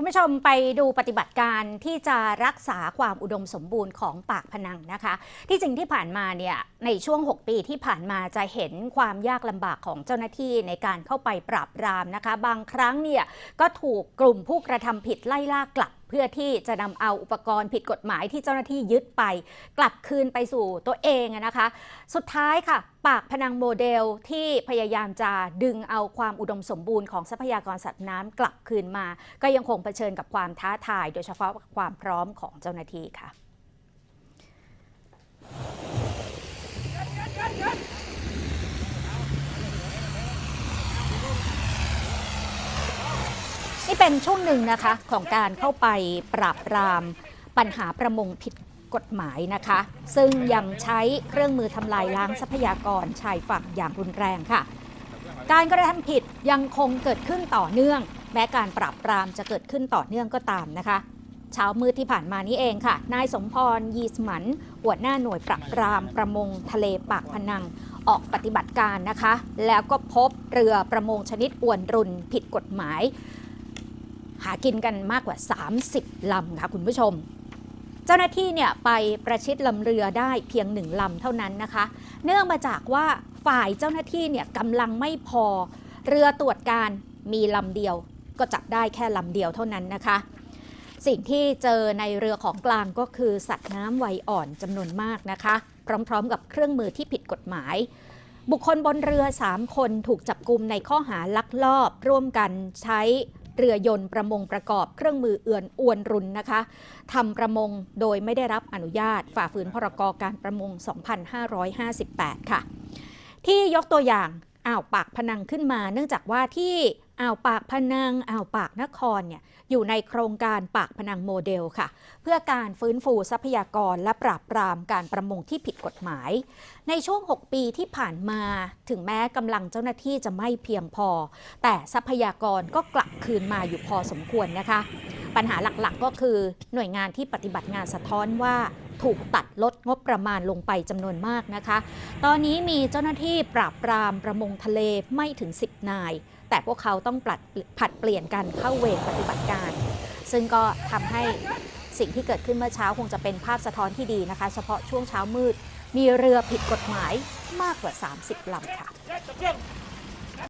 คุณผู้ชมไปดูปฏิบัติการที่จะรักษาความอุดมสมบูรณ์ของปากพนังนะคะ ที่จริงที่ผ่านมาเนี่ยในช่วง 6 ปีที่ผ่านมาจะเห็นความยากลำบากของเจ้าหน้าที่ในการเข้าไปปราบปรามนะคะ บางครั้งเนี่ยก็ถูกกลุ่มผู้กระทำผิดไล่ล่ากลับ เพื่อที่จะนำเอาอุปกรณ์ผิดกฎหมายที่เจ้าหน้าที่ยึดไป กลับคืนไปสู่ตัวเองนะคะ สุดท้ายค่ะ ปากพนังโมเดลที่พยายามจะดึงเอาความอุดมสมบูรณ์ของทรัพยากรสัตว์น้ำกลับคืนมา ก็ยังคงเผชิญกับความท้าทาย โดยเฉพาะความพร้อมของเจ้าหน้าที่ค่ะ เป็นช่วงหนึ่งนะคะของการเข้าไปปราบปรามปัญหาประมงผิดกฎหมายนะคะ ซึ่งยังใช้เครื่องมือทำลายล้างทรัพยากรชายฝั่งอย่างรุนแรงค่ะ การกระทำผิดยังคงเกิดขึ้นต่อเนื่อง แม้การปราบปรามจะเกิดขึ้นต่อเนื่องก็ตามนะคะเช้ามืดที่ผ่านมานี้เองค่ะ นายสมพร ยีสมันหัวหน้าหน่วยปราบปรามประมงทะเลปากพนัง ออกปฏิบัติการนะคะ แล้วก็พบเรือประมงชนิดอวนรุนผิดกฎหมาย หากินกันมากกว่า 30 ลำค่ะคุณผู้ชม เจ้าหน้าที่เนี่ยไปประชิดลำเรือได้เพียงหนึ่งลำเท่านั้นนะคะ เนื่องมาจากว่าฝ่ายเจ้าหน้าที่เนี่ยกำลังไม่พอ เรือตรวจการมีลำเดียว ก็จับได้แค่ลำเดียวเท่านั้นนะคะ สิ่งที่เจอในเรือของกลางก็คือสัตว์น้ำไวอ่อนจำนวนมากนะคะ พร้อมๆ กับเครื่องมือที่ผิดกฎหมายบุคคลบนเรือ 3 คนถูกจับกลุมในข้อหาลักลอบ ร่วมกันใช้ เรือยนต์ประมงประกอบเครื่องมือเอื่อนอวนรุนนะคะทำประมงโดยไม่ได้รับอนุญาต ฝ่าฝืนพรกการประมง 2558 ค่ะ ที่ยกตัวอย่างอ่าวปากพนังขึ้นมา เนื่องจากว่าที่อ่าวปากพนังอ่าวปากนครเนี่ยอยู่ในโครงการปากพนังโมเดลค่ะ เพื่อการฟื้นฟูทรัพยากรและปราบปรามการประมงที่ผิดกฎหมาย ในช่วง 6 ปีที่ผ่านมา ถึงแม้กำลังเจ้าหน้าที่จะไม่เพียงพอ แต่ทรัพยากรก็กลับคืนมาอยู่พอสมควรนะคะ ปัญหาหลักๆก็คือหน่วยงานที่ปฏิบัติงานสะท้อนว่า ถูกตัดลดงบประมาณลงไปจำนวนมากนะคะ ตอนนี้มีเจ้าหน้าที่ปราบปรามประมงทะเลไม่ถึง 10 นาย แต่พวกเขาต้องปลัดผัดเปลี่ยนกันเข้าเวรปฏิบัติการ ซึ่งก็ทำให้สิ่งที่เกิดขึ้นเมื่อเช้าคงจะเป็นภาพสะท้อนที่ดีนะคะ เฉพาะช่วงเช้ามืด มีเรือผิดกฎหมายมากกว่า 30ลำค่ะ